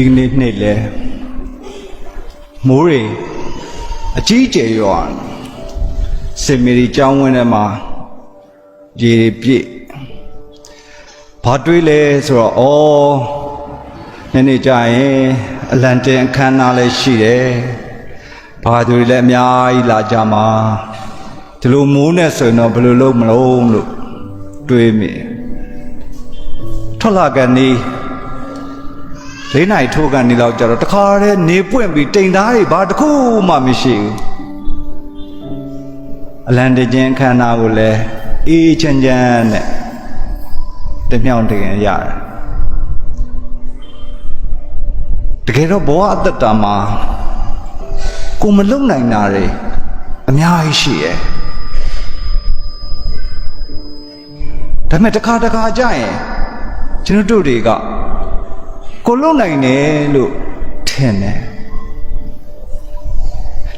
ဒီကနေ့နေ့လဲမိုးတွေအကြီးကျယ်ရွာစင်မီရီကျောင်းဝင်းထဲမှာရေတွေပြည့်ဘာတွေးလဲဆိုတော့ဩနေ့နေ့ကြာရင်အလန်တင်အခမ်းအနားလည်းရှိတယ်ဘာသူတွေလည်းအများကြီးလာကြမှာဒီလိုမိုးနဲ့ဆိုရင်တော့ဘယ်လိုလုပ်မလို့လို့တွေးမိထွက်လာကနေ လေးနိုင်ထိုးကန်နေတော့ကြတော့တခါတည်းနေပွင့်ပြီးတိမ်သားတွေဘာတစ်ခုမှမရှိဘူးအလန်တကျင်းခန္ဓာကိုလည်းအေးချမ်းချမ်းနဲ့တမြောင်တကယ်ရတယ်တကယ်တော့ဘဝအတ္တတာမှာကိုမလုံနိုင်တာတွေအများကြီးရှိရဲ့ဒါပေမဲ့တစ်ခါတစ်ခါကြရင်ကျွန်တော်တို့တွေက ကိုလုံနိုင်တယ်လို့ထင်တယ်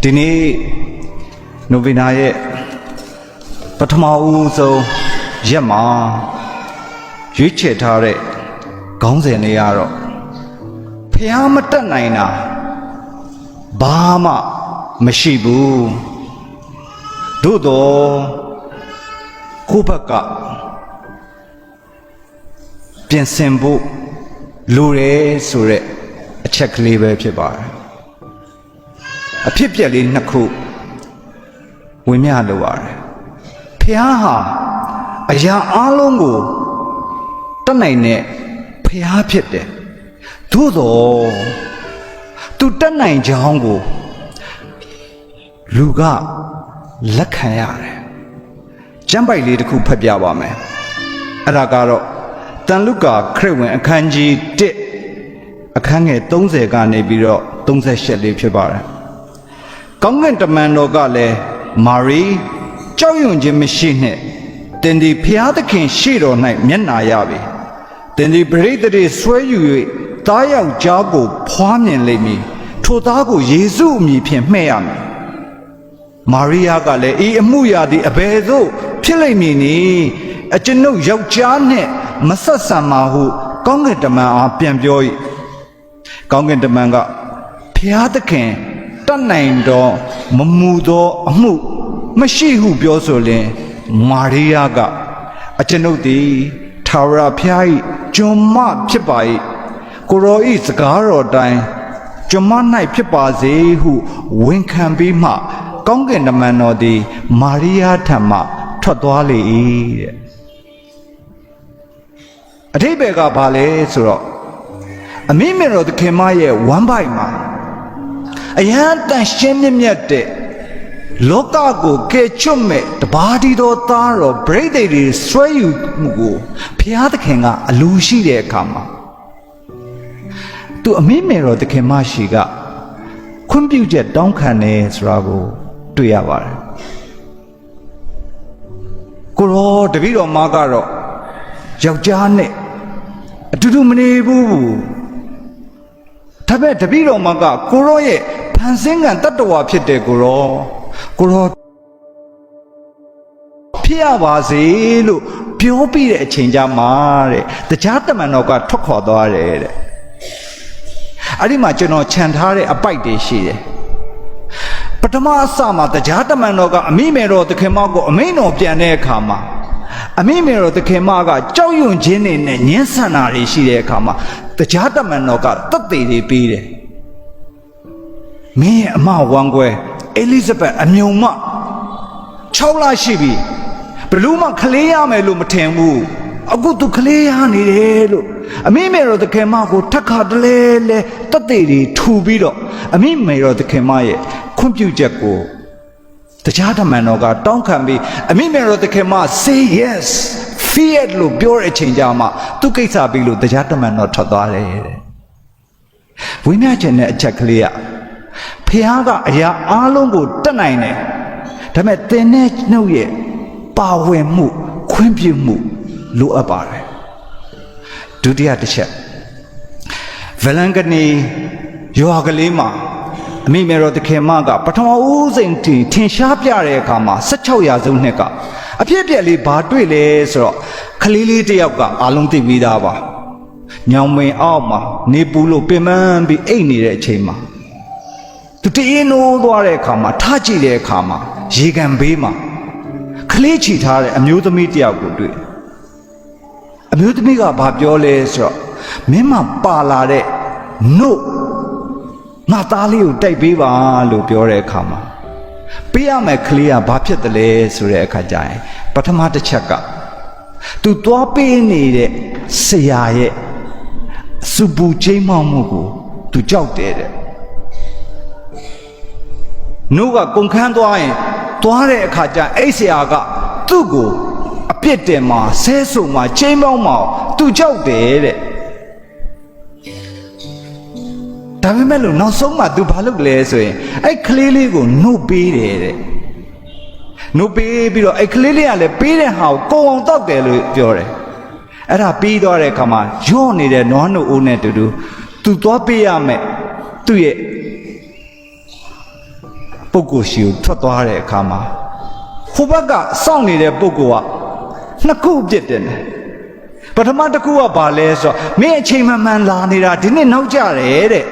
ဒီနေ့နိုဗီနာရဲ့ပထမဦးဆုံးရက်မှာရွေးချယ်ထားတဲ့ခေါင်းစဉ်လေးကတော့ဖះမတက်နိုင်တာဘာမှမရှိဘူးသို့တော့ကိုယ့်ဘက်ကပြင်ဆင်ဖို့ လိုတယ်ဆိုရက်အချက်ကလေးပဲဖြစ်ပါတယ်အဖြစ်ပြက်လေးနှစ်ခုဝင်မြလိုပါတယ်ဖះဟာအရာအလုံးကိုတတ်နိုင်တဲ့ဖះဖြစ်တယ်သို့တော့သူတတ်နိုင်ကြောင်းကိုလူကလက်ခံရတယ်ကျမ်းပိုက်လေးတစ်ခုဖတ်ပြပါမယ်အဲ့ဒါကတော့ တန်လုကာခရစ်ဝင်အခန်းကြီး1အခန်းငယ်30ကနေပြီးတော့38လေးဖြစ်ပါတယ်။ကောင်းကင်တမန်တော်ကလည်းမာရီကြောက်ရွံ့ခြင်းမရှိနှင့်တင်ဒီဖျားသခင်ရှေ့တော်၌မျက်နာရပြီ။တင်ဒီပရိသေတွေဆွဲယူ၍သားယောက်ျားကိုဖွားမြင်လိမ့်မည်။ထိုသားကိုယေရှုအမည်ဖြင့်မှဲ့ရမည်။မာရိယာကလည်းဤအမှုရာသည်အဘယ်သို့ဖြစ်လိမ့်မည်နည်းအကျွန်ုပ်ယောက်ျားနှင့် မဆက်ဆံပါဟုကောင်းကင်တမန်အားပြန်ပြော၏ကောင်းကင်တမန်ကဖျားသခင်တတ်နိုင်သောမမူသောအမှု မရှိဟုပြောဆိုလျင်မာရိယာကအကျွန်ုပ်သည်ထာဝရဘုရား၏ကျွန်မဖြစ်ပါ၏ကိုရောဤစကားတော်တိုင်းကျွန်မ၌ဖြစ်ပါစေဟုဝန်ခံပြီးမှ ကောင်းကင်တမန်တော်သည် မာရိယာထံမှထွက်သွားလေ၏တဲ့ အထိပ္ပယ်ကဘာလဲဆိုတော့အမိမေတော်သခင်မရဲ့ဝမ်းပိုက်မှာအယံတန်ရှင်းမြတ်မြတ်တဲ့လောကကိုကယ်ချွတ်မဲ့တပါးဒီတော်သားတော်ဗြိတိန်တွေဆွဲယူမှုကိုဘုရားသခင်ကအလိုရှိတဲ့အခါမှာသူအမိမေတော်သခင်မရှိကခွင့်ပြုချက်တောင်းခံတယ်ဆိုတာကိုတွေ့ရပါတယ်ကိုရောတပည့်တော်မကတော့ယောက်ျားနဲ့အ တူတူမနေဘူးဒါပေမဲ့တပည့်တော်မကကိုရောရဲ့ဖန်ဆင်းကံတတ္တဝါဖြစ်တယ်ကိုရောကိုရောဖြစ်ရပါစေလို့ပြောပြတဲ့အချိန်ကြမှာတဲ့တရားတမန်တော်ကထွက်ခေါ်သွားတယ်တဲ့အဲ့ဒီမှာကျွန်တော်ခြံထားတဲ့အပိုက်တွေရှိတယ်ပထမအစမှာတရားတမန်တော်ကအမိမေတော်သခင်မကိုအမိန်တော်ပြန်တဲ့အခါမှာ အမိမေတော်သခင်မကကြောက်ရွံ့ခြင်းတွေနဲ့ညှင်းဆန်တာတွေရှိတဲ့အခါမှာတရားတမန်တော်ကတတ်သေးတွေပေးတယ်မင်းရဲ့အမဝမ်းကွဲအဲလိဇဘက်အမြုံမ6လရှိပြီဘယ်လို့မှခလေးရမယ်လို့မထင်ဘူးအခုသူခလေးရနေတယ်လို့အမိမေတော်သခင်မကိုထက်ခါတလဲလဲတတ်သေးတွေထူပြီးတော့အမိမေတော်သခင်မရဲ့ခွင့်ပြုချက်ကို တရားဓမ္မန်တော်ကတောင်းခံပြီးအမိမေတော်သခင်မ say yes fear လို့ပြောတဲ့အချိန်ကြာမှသူကိစ္စပြီးလို့တရားဓမ္မန်တော်ထွက်သွားတယ်တဲ့ဝိညာဉ်ခြင်းနဲ့အချက်ကလေးကဖះကအရာအလုံးကိုတတ်နိုင်တယ်ဒါပေမဲ့သင်နဲ့နှုတ်ရဲ့ပါဝင်မှု ခွင့်ပြုမှုလိုအပ်ပါတယ်ဒုတိယတစ်ချက်ဗလန်ကနေရွာကလေးမှာ အမိမေတော်တခင်မကပထမဦးစိန်တင်ထင်ရှားပြတဲ့အခါမှာ16ရာစုနှစ်ကအဖြစ်အပျက်လေးဘာတွေ့လဲဆိုတော့ခလေးလေးတစ်ယောက်ကအာလုံးသိပြီးသားပါညောင်မင်အောက်မှာနေပူလို့ပင်ပန်းပြီးအိတ်နေတဲ့အချိန်မှာသူတရင်နိုးသွားတဲ့အခါမှာထားကြည့်တဲ့အခါမှာရေကန်ဘေးမှာကလေးချီထားတဲ့အမျိုးသမီးတယောက်ကိုတွေ့တယ်အမျိုးသမီးကဘာပြောလဲဆိုတော့မင်းမပါလာတဲ့နို့ ငါသားလေးကိုတိုက်ပေးပါလို့ပြောတဲ့အခါမှာပေးရမယ်ကလေးကဘာဖြစ်တယ်လဲဆိုတဲ့အခါကျရင်ပထမတစ်ချက်ကသူသွားပေးနေတဲ့ဆရာရဲ့စူပူချိန်မောက်မှုကိုသူကြောက်တယ်တဲ့နို့ကကုန်ခန်းသွားရင်သွားတဲ့အခါကျရင်အဲ့ဆရာကသူ့ကိုအပြစ်တင်မှာဆဲဆုံမှာချိန်မောက်မှာသူကြောက်တယ်တဲ့ ဒါပေမဲ့လို့နောက်ဆုံးမှ तू ဘာလုပ်လဲဆိုရင်အဲ့ကလေးလေးကိုနှုတ်ပေးတယ်တဲ့နှုတ်ပေးပြီးတော့အဲ့ကလေးလေးကလည်းပေးတဲ့ဟာကိုကိုအောင်တောက်တယ်လို့ပြောတယ်အဲ့ဒါပြီးသွားတဲ့အခါမှာညော့နေတဲ့နွားနှုတ်အိုးနဲ့တူတူ तू သွားပေးရမယ်သူ့ရဲ့ပုဂ္ဂိုလ်ရှိကိုထွက်သွားတဲ့အခါမှာဟိုဘက်ကစောင့်နေတဲ့ပုဂ္ဂိုလ်ကနှစ်ခုအပြစ်တင်တယ်ပထမတစ်ခုကဘာလဲဆိုတော့မင်းအချိန်မှန်မှန်လာနေတာဒီနေ့နောက်ကြတယ်တဲ့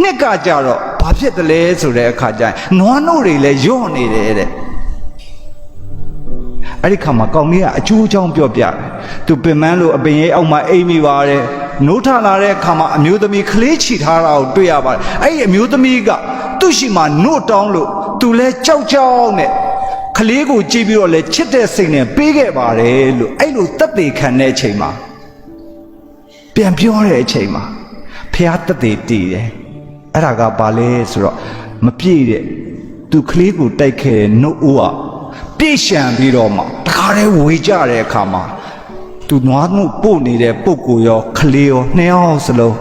နှစ်ကကြတော့ဘာဖြစ်တယ်လဲဆိုတဲ့အခါကျရင်နွားနှုတ်တွေလည်းညော့နေတယ်တဲ့အဲ့ဒီခါမှာကောင်းလေးကအကျိုးအကြောင်းပြောပြတယ်သူပင်မန်းလို့အပင်ရဲ့အောက်မှာအိမ်မိပါတယ်နိုးထလာတဲ့အခါမှာအမျိုးသမီးကလေးချီထားတာကိုတွေ့ရပါတယ်အဲ့ဒီအမျိုးသမီးကသူ့ရှိမှနို့တောင်းလို့သူလဲကြောက်ကြောက်နဲ့ကလေးကိုကြည့်ပြီးတော့လဲချစ်တဲ့စိတ်နဲ့ပေးခဲ့ပါတယ်လို့အဲ့လိုတက်သေးခံတဲ့အချိန်မှာပြန်ပြောတဲ့အချိန်မှာ ဖះတက်သေးတည်တယ်အဲ့ဒါကဘာလဲဆိုတော့မပြည့်တဲ့သူကလေးကိုတိုက်ခဲ့တဲ့နှုတ်အိုးကပြည့်ရှံပြီးတော့မှတခါတည်းဝေကြတဲ့အခါမှာသူနွားမှုပို့နေတဲ့ပုပ်ကိုရောကလေးရောနှစ်ယောက်စလုံး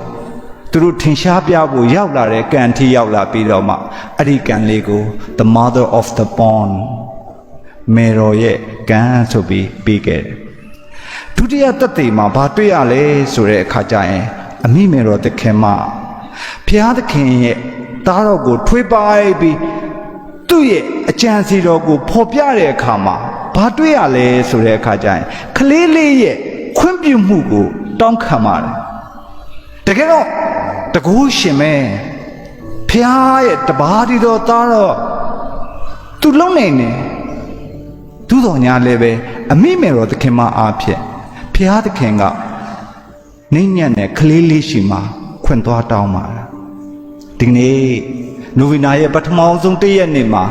သူတို့ထင်ရှားပြဖို့ရောက်လာတဲ့ကံထီရောက်လာပြီးတော့မှအဲ့ဒီကံလေးကို the mother of the pond မေတော်ရဲ့ကံဆိုပြီးပြီးခဲ့တယ်ဒုတိယတက်တေမှာဘာတွေ့ရလဲဆိုတဲ့အခါကျရင် အမိမေတော်သခင်မဖျားသခင်ရဲ့သားတော်ကိုထွေးပိုက်ပြီးသူ့ရဲ့အကြံစီတော်ကိုဖော်ပြတဲ့အခါမှာဘာတွေ့ရလဲဆိုတဲ့အခါကျရင်ကလေးလေးရဲ့ခွင့်ပြုမှုကို တောင်းခံပါတယ်တကယ်တော့တကူရှင်မဲဖျားရဲ့တပါးဒီတော်သားတော်သူလုံနေနေသို့တော်ညာလည်းပဲအမိမေတော်သခင်မအားဖြင့်ဖျားသခင်က နှိမ့်ညံ့တဲ့ကလေးလေးရှိမှခွင့်သွားတောင်းပါလားဒီနေ့နိုဗီနာရဲ့ပထမအောင်ဆုံးတည့်ရက်နေ့မှာ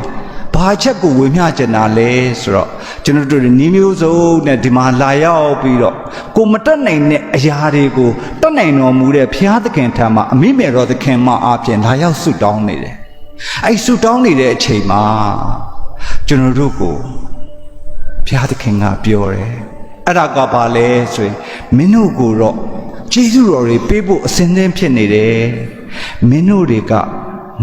ဘာချက်ကိုဝေမျှကျင်တာလဲဆိုတော့ကျွန်တော်တို့ညီမျိုးစုံနဲ့ဒီမှာလာရောက်ပြီးတော့ကိုမတက်နိုင်တဲ့အရာတွေကိုတက်နိုင်တော်မူတဲ့ဖျားသခင်ထံမှာအမိမေတော်သခင်မအားဖြင့်လာရောက်ဆုတောင်းနေတယ်အဲ့ဆုတောင်းနေတဲ့အချိန်မှာကျွန်တော်တို့ကိုဘုရားသခင်ကပြောတယ်အဲ့ဒါကဘာလဲဆိုရင်မင်းတို့ကိုတော့ ကျေးဇူးတော်တွေပေးဖို့အစဉ်သင်းဖြစ်နေတယ်မင်းတို့တွေက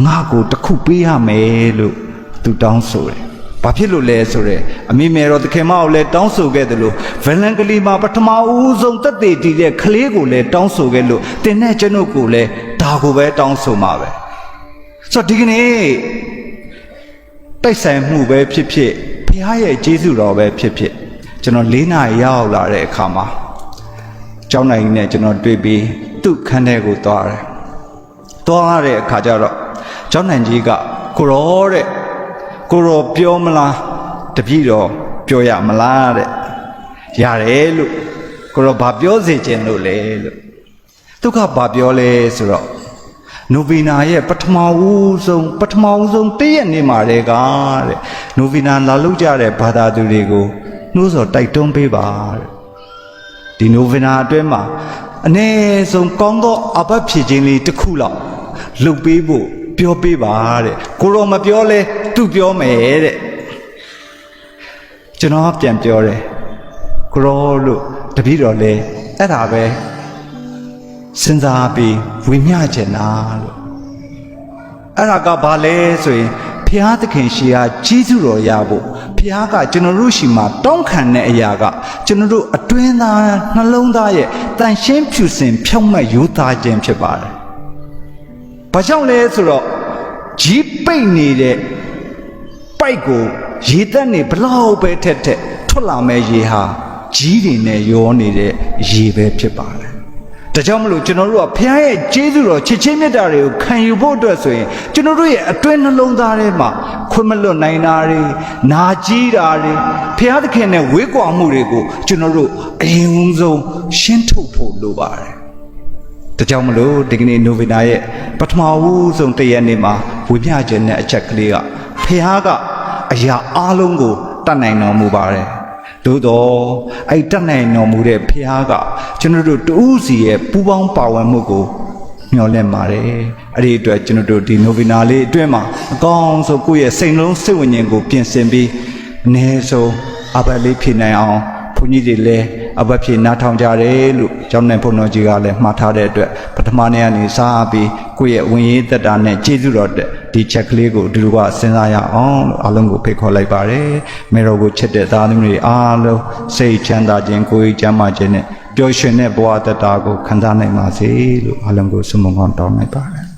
ငါ့ကိုတစ်ခုပေးရမယ်လို့သူတောင်းဆိုတယ်ဘာဖြစ်လို့လဲဆိုတော့အမိမေတော်သခင်မကိုလည်းတောင်းဆိုခဲ့တယ်လို့ဗလန်ကလီမှာပထမဦးဆုံးတက်တည်တည်တဲ့ကလေးကိုလည်းတောင်းဆိုခဲ့လို့တင်တဲ့ကျွန်ုပ်ကိုလည်းဒါကိုပဲတောင်းဆိုမှာပဲဆိုတော့ဒီကနေ့တိုက်ဆိုင်မှုပဲဖြစ်ဖြစ်ဘုရားရဲ့ကျေးဇူးတော်ပဲဖြစ်ဖြစ်ကျွန်တော်၄နာရီရောက်လာတဲ့အခါမှာ ကျောင်းနိုင်နဲ့ကျွန်တော်တွေ့ပြီးသူ့ခန်းထဲကိုသွားတယ်။သွားတဲ့အခါကျတော့ကျောင်းနိုင်ကြီးကကိုရောတဲ့ကိုရောပြောမလားတပည့်တော်ပြောရမလားတဲ့ရတယ်လို့ကိုရောဘာပြောစေချင်လို့လဲလို့သူကဘာပြောလဲဆိုတော့နိုဗီနာရဲ့ပထမဦးဆုံးပထမဦးဆုံးတည့်ရက်နေမှာတဲ့ကတဲ့နိုဗီနာလာလုပ်ကြတဲ့ဘာသာသူတွေကိုနှိုးဆော်တိုက်တွန်းပေးပါတဲ့ ဒီနိုဗီနာအတွင်းမှာအ ਨੇ ဆုံးကောင်းသောအပတ်ဖြည့်ခြင်းလေးတစ်ခုလောက်လုပ်ပေးဖို့ပြောပေးပါတဲ့ကိုရောမပြောလဲသူပြောမယ်တဲ့ကျွန်တော်ပြန်ပြောတယ်ကိုရောလို့တပည့်တော်လဲအဲ့ဒါပဲစဉ်းစားပြီးဝိမျှကျင်တာလို့အဲ့ဒါကဘာလဲဆိုရင်ဖျားသခင်ရှိရာကြီးစုတော်ရဖို့ဖျားကကျွန်တော်တို့ရှိမှတောင်းခံတဲ့အရာကကျွန်တော်တို့အ တွင်းသားနှလုံးသားရဲ့တန်ရှင်းဖြူစင်ဖြောင့်မတ်ရိုးသားခြင်းဖြစ်ပါတယ်။ဘာကြောင့်လဲဆိုတော့ကြီးပိတ်နေတဲ့ပိုက်ကိုရေတက်နေဘလောက်ပဲထက်ထက်ထွက်လာမဲ့ရေဟာကြီးတွေနဲ့ရောနေတဲ့ရေပဲဖြစ်ပါတယ်။ ဒါကြောင့်မလို့ကျွန်တော်တို့ကဘုရားရဲ့ကျေးဇူးတော်ချစ်ချင်းမြတ်တာတွေကိုခံယူဖို့အတွက်ဆိုရင်ကျွန်တော်တို့ရဲ့အတွင်းနှလုံးသားထဲမှာခွင့်မလွတ်နိုင်တာတွေနာကြီးတာတွေဘုရားသခင်နဲ့ဝေးကွာမှုတွေကိုကျွန်တော်တို့အရင်ဆုံးရှင်းထုတ်ဖို့လိုပါတယ်ဒါကြောင့်မလို့ဒီကနေ့နိုဗေနာရဲ့ပထမဦးဆုံးတရက်နေ့မှာဝေမျှခြင်းနဲ့အချက်ကလေးကဖះကအရာအလုံးကိုတတ်နိုင်တော်မူပါတယ် သို့တော့အဲ့တတ်နိုင်တော်မူတဲ့ဖះကကျွန်တော်တို့တူးစီရဲ့ပူပေါင်းပါဝင်မှုကိုမျှော်လင့်ပါတယ်အဲ့ဒီအတွက်ကျွန်တော်တို့ဒီနိုဗေနာလေးအတွင်းမှာအကောင်းဆုံးကိုယ့်ရဲ့စိတ်လုံးစိတ်ဝိညာဉ်ကိုပြင်ဆင်ပြီးအနည်းဆုံးအပတ်လေးဖြစ်နိုင်အောင်ဘုန်းကြီးတွေလည်းအဘဖြစ်နားထောင်ကြတယ်လို့ကျောင်းနယ်ဘုန်းတော်ကြီးကလည်းမှားထားတဲ့အတွက်ပထမနေ့ကနေစပြီး ကိုယ့်ရဲ့ဝင်ရေးသက်တာနဲ့ကျေးဇူးတော်တဲ့ဒီချက်ကလေးကိုဒီလိုကစဉ်းစားရအောင်လို့အားလုံးကိုဖိတ်ခေါ်လိုက်ပါတယ်။မေတော်ကိုချစ်တဲ့သားသမီးတွေအားလုံးစိတ်ချမ်းသာခြင်းကိုယ်ရေးကျမ်းမာခြင်းနဲ့ပျော်ရွှင်တဲ့ဘဝသက်တာကိုခံစားနိုင်ပါစေလို့အားလုံးကိုဆုမွန်ကောင်းတောင်းလိုက်ပါတယ်